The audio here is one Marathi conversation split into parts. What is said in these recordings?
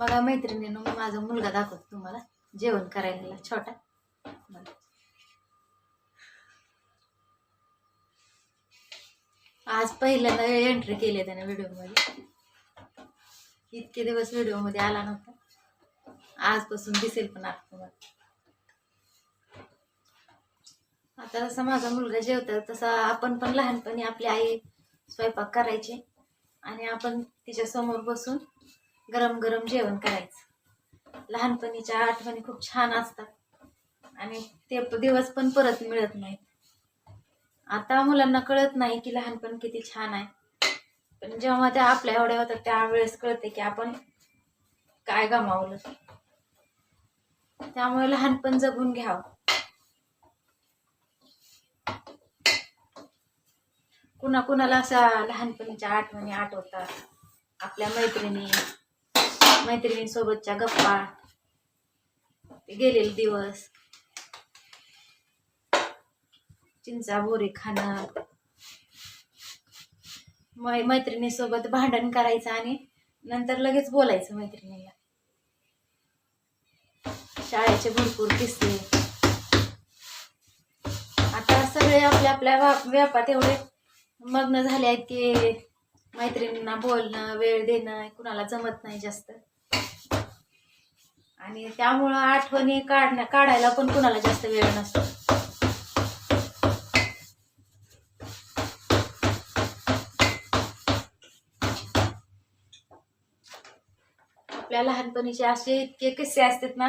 बघा मैत्रिणीनं मी माझा मुलगा दाखवतो तुम्हाला. जेवण करायला छोटा. आज पहिल्यांदा एंट्री केली त्याने व्हिडिओमध्ये. इतके दिवस व्हिडिओमध्ये आला नव्हता. आजपासून दिसेल पण आता तुम्हाला. आता जसा माझा मुलगा जेवतात तसा आपण पण लहानपणी आपली आई स्वयंपाक करायची आणि आपण तिच्या समोर बसून गरम गरम जेवण करायचं. लहानपणीच्या आठवणी खूप छान असतात. आणि ते दिवस पण परत मिळत नाहीत. आता मुलांना कळत नाही की लहानपण किती छान आहे. पण जेव्हा त्या आपल्या एवढ्या होतात त्यावेळेस कळते की आपण काय गमावलं. त्यामुळे लहानपण जगून घ्यावं. कुणा कुणाला असा लहानपणीच्या आठवणी आठवतात. आपल्या मैत्रिणी मैत्रिणींसोबतच्या गप्पा. गेलेले दिवस. चिंचा बोरी खाणं. मै मैत्रिणीसोबत भांडण करायचं आणि नंतर लगेच बोलायचं मैत्रिणीला. शाळेचे भरपूर किस्से. आता सगळे आपल्या आपल्या व्यापात एवढे मग्न झाले आहेत की मैत्रिणींना बोलणं वेळ देणं कुणाला जमत नाही जास्त. आणि त्यामुळं आठवणी काढण्या काढायला पण कुणाला जास्त वेळ नसतो. आपल्या लहानपणीचे असे इतके किस्से असतात ना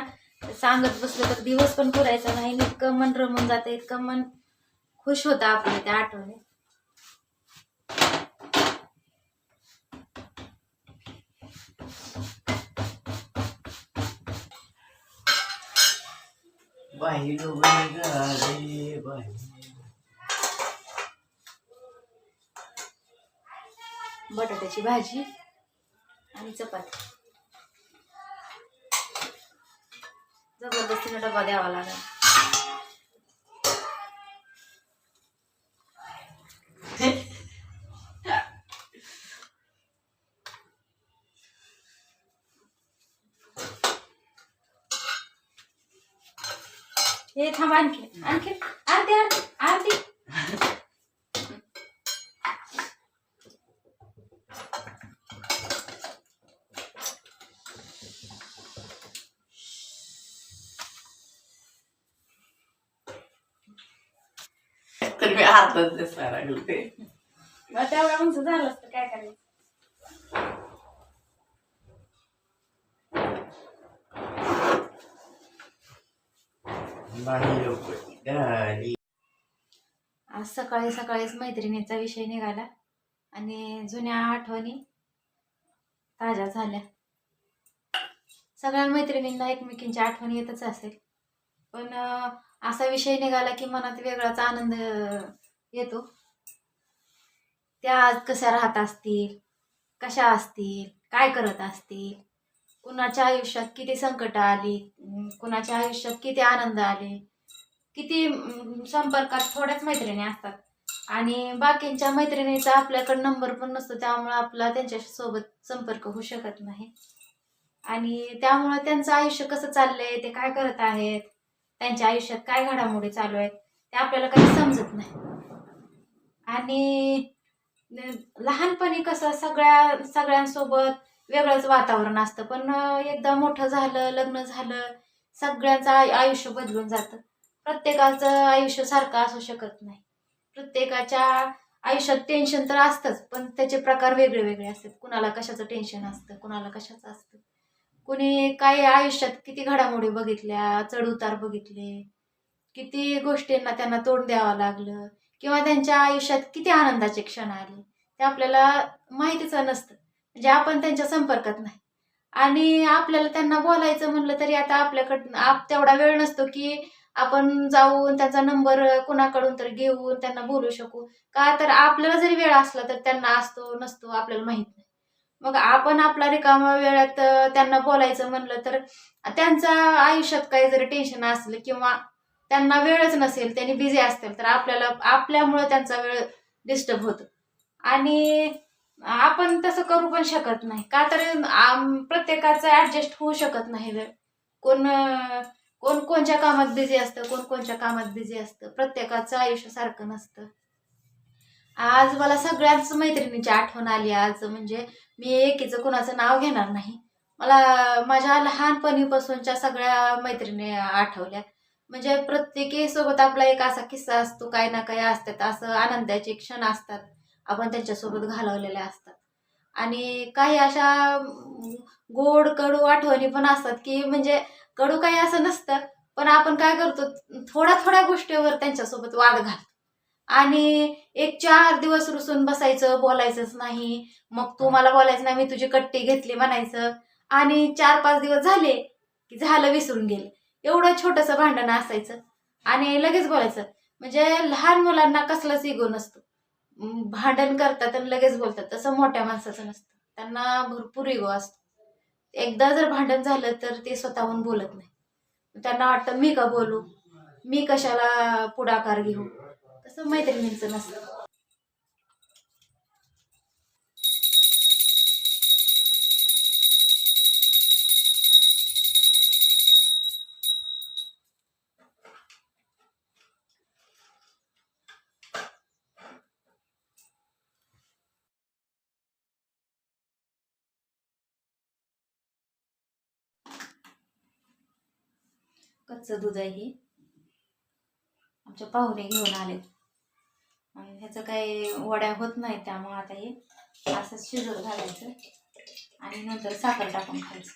सांगत बसलं तर दिवस पण पुरायचा नाही इतकं मन रमून जातं इतकं मन खुश होतं आपलं त्या आठवणी. बाहेर गाडी बटाट्याची भाजी आणि चपाती. जबरदस्तीनं डबा द्यावा लागला. हे थांब आणखी आणखी आरती आरती आरती तर मी हातात दिसायला लागले. मग तेवढं आमचं झालं असतं काय करायचं? आज सकाळी सकाळीच मैत्रिणीचा विषय निघाला आणि जुन्या आठवणी ताज्या झाल्या. सगळ्या मैत्रिणींना एकमेकींची आठवण येतच असेल. पण असा विषय निघाला की मनात वेगळाच आनंद येतो. त्या आज कशा राहत असतील? कशा असतील? काय करत असतील? कुणाच्या आयुष्यात किती संकट आली कुणाच्या आयुष्यात किती आनंद आले किती संपर्कात थोड्याच मैत्रिणी असतात. आणि बाकींच्या मैत्रिणीचा आपल्याकडे नंबर पण नसतो त्यामुळं आपला त्यांच्यासोबत संपर्क होऊ शकत नाही. आणि त्यामुळं त्यांचं आयुष्य कसं चाललंय ते काय करत आहेत त्यांच्या आयुष्यात काय घडामोडी चालू आहेत ते आपल्याला काही समजत नाही. आणि लहानपणी कसं सगळ्या सगळ्यांसोबत वेगळंच वातावरण असतं. पण एकदा मोठं झालं लग्न झालं सगळ्यांचं आयुष्य बदलून जातं. प्रत्येकाचं आयुष्य सारखं असू शकत नाही. प्रत्येकाच्या आयुष्यात टेन्शन तर असतंच पण त्याचे प्रकार वेगळे वेगळे असतात. कुणाला कशाचं टेन्शन असतं कुणाला कशाचं असतं. कुणी काय आयुष्यात किती घडामोडी बघितल्या चढउतार बघितले किती गोष्टींना त्यांना तोंड द्यावं लागलं किंवा त्यांच्या आयुष्यात किती आनंदाचे क्षण आले ते आपल्याला माहितीच नसतं. म्हणजे आपण त्यांच्या संपर्कात नाही. आणि आपल्याला त्यांना बोलायचं म्हणलं तरी आता आपल्याकडं आप तेवढा वेळ नसतो की आपण जाऊन त्यांचा नंबर कुणाकडून तर घेऊन त्यांना बोलू शकू. का तर आपल्याला जरी वेळ असला तर त्यांना असतो नसतो आपल्याला माहीत नाही. मग आपण आपला रिकामा वेळात त्यांना बोलायचं म्हणलं तर त्यांचा आयुष्यात काही जरी टेन्शन असलं किंवा त्यांना वेळच नसेल त्यांनी बिझी असतील तर आपल्याला आपल्यामुळं त्यांचा वेळ डिस्टर्ब होतो. आणि आपण तसं करू पण शकत नाही. का तर प्रत्येकाचं ऍडजस्ट होऊ शकत नाही वेळ. कोण कोण कोणच्या कामात बिझी असतं कोण कोणच्या कामात बिझी असतं. प्रत्येकाचं आयुष्य सारखं नसतं. आज मला सगळ्याच मैत्रिणीची आठवण आली आज. म्हणजे मी एकीचं कोणाचं नाव घेणार नाही. मला माझ्या लहानपणीपासूनच्या सगळ्या मैत्रिणी आठवल्या. म्हणजे प्रत्येकीसोबत आपला एक असा किस्सा असतो काही ना काही असतात. असं आनंदाचे क्षण असतात. आपण त्यांच्यासोबत घालवलेले असतात. आणि काही अशा गोड कडू आठवणी पण असतात की म्हणजे कडू काही असं नसतं पण आपण काय करतो थोड्या थोड्या गोष्टीवर त्यांच्यासोबत वाद घालतो. आणि एक चार दिवस रुसून बसायचं बोलायचंच नाही. मग तू मला बोलायचं नाही मी तुझी कट्टी घेतली म्हणायचं. आणि चार पाच दिवस झाले की झालं विसरून गेले. एवढं छोटंसं भांडण असायचं. आणि लगेच बोलायचं. म्हणजे लहान मुलांना कसलाच इगो नसतो. भांडण करतात आणि लगेच बोलतात. तसं मोठ्या माणसाचं नसतं. त्यांना भरपूर इगो असतो. एकदा जर भांडण झालं तर ते स्वतःहून बोलत नाही. त्यांना वाटतं मी का बोलू? मी कशाला पुढाकार घेऊ? तसं मैत्रिणींचं नसतं. कच्चं दूध आहे हे. आमच्या पाहुणे घेऊन आले आणि ह्याचं काही वड्या होत नाही त्यामुळं आता हे असंच शिजत घालायचं आणि नंतर साखर टाकून खायचं.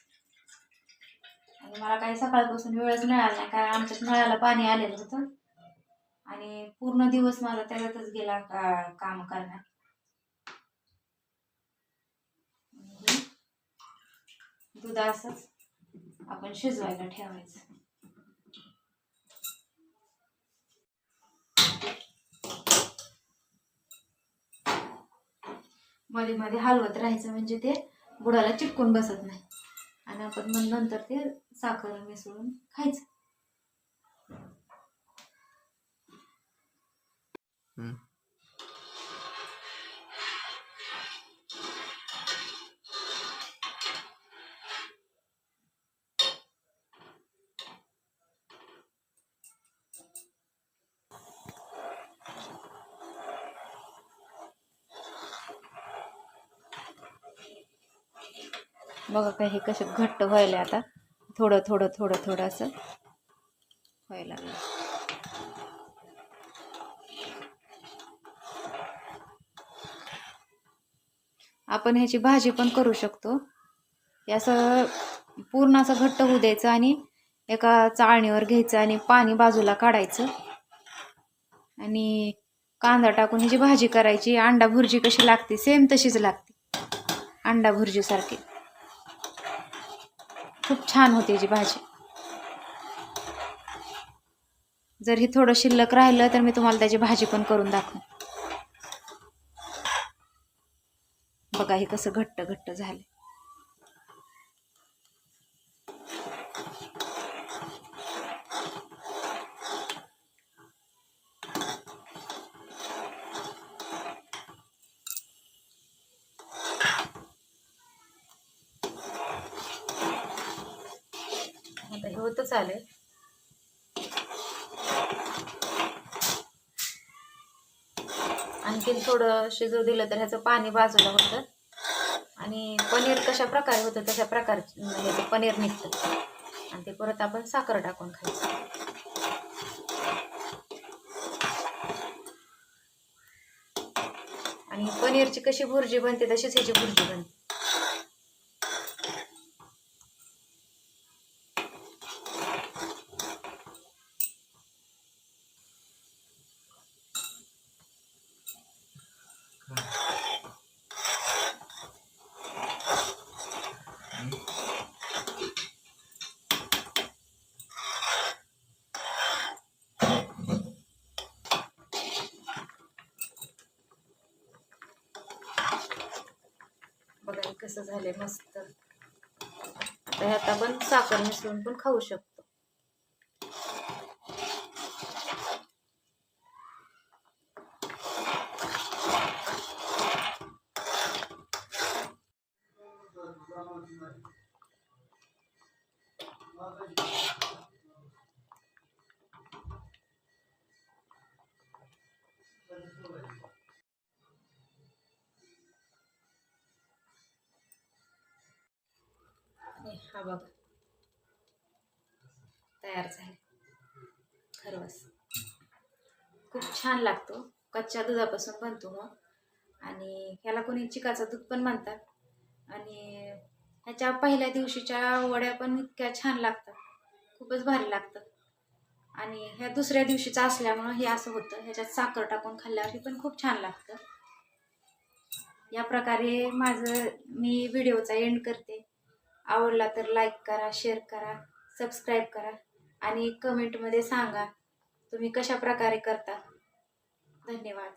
आणि मला काही सकाळपासून वेळच मिळाला नाही कारण आमच्यात नळाला पाणी आलेलं होतं. आणि पूर्ण दिवस माझा त्याच्यातच गेला का काम करण्यात. दूध असंच आपण शिजवायला ठेवायचं. मध्ये मध्ये हलवत राहायचं म्हणजे ते बुडाला चिटकून बसत नाही. आणि आपण मग नंतर ते साखर मिसळून खायचं. बघा का हे कसं घट्ट व्हायला आता. थोडं थोडं थोडं थोडं असं व्हायला लागलं आपण ह्याची भाजी पण करू शकतो. असं पूर्ण असं घट्ट होऊ द्यायचं आणि एका चाळणीवर घ्यायचं आणि पाणी बाजूला काढायचं. आणि कांदा टाकून ह्याची भाजी करायची अंडा भुर्जी कशी लागते सेम तशीच लागते. अंडा भुर्जीसारखी. खूप छान होती जी भाजी. जर ही थोडं शिल्लक राहिलं तर मी तुम्हाला त्याची भाजी पण करून दाखव बघा हे कसं घट्ट घट्ट झाले आता हे होतच आलंय. आणखीन थोडं शिजू दिलं तर ह्याचं पाणी बाजूला होतं. आणि पनीर कशा प्रकारे होतं तशा प्रकार ह्याचं पनीर निघतं. आणि ते परत आपण साखर टाकून खायचं. आणि पनीरची कशी भुर्जी बनते तशीच ह्याची भुर्जी बनते बघा हे कसं झालंय मस्त. आता ह्यात आपण साखर मिसळून पण खाऊ शकतो. हा बघा. तयार झाले. खरवस खूप छान लागतो. कच्च्या दुधापासून बनतो मग. आणि ह्याला कोणी चिकाचं दूध पण म्हणतात. आणि ह्याच्या पहिल्या दिवशीच्या वड्या पण इतक्या छान लागतात. खूपच भारी लागतं आणि ह्या दुसऱ्या दिवशीचं असल्यामुळं हे असं होतं. ह्याच्यात साखर टाकून खाल्ल्यावर पण खूप छान लागतं. या प्रकारे माझं मी व्हिडिओचा एंड करते. आवडला तर लाईक करा शेअर करा सबस्क्राईब करा आणि कमेंटमध्ये सांगा तुम्ही कशा प्रकारे करता. धन्यवाद.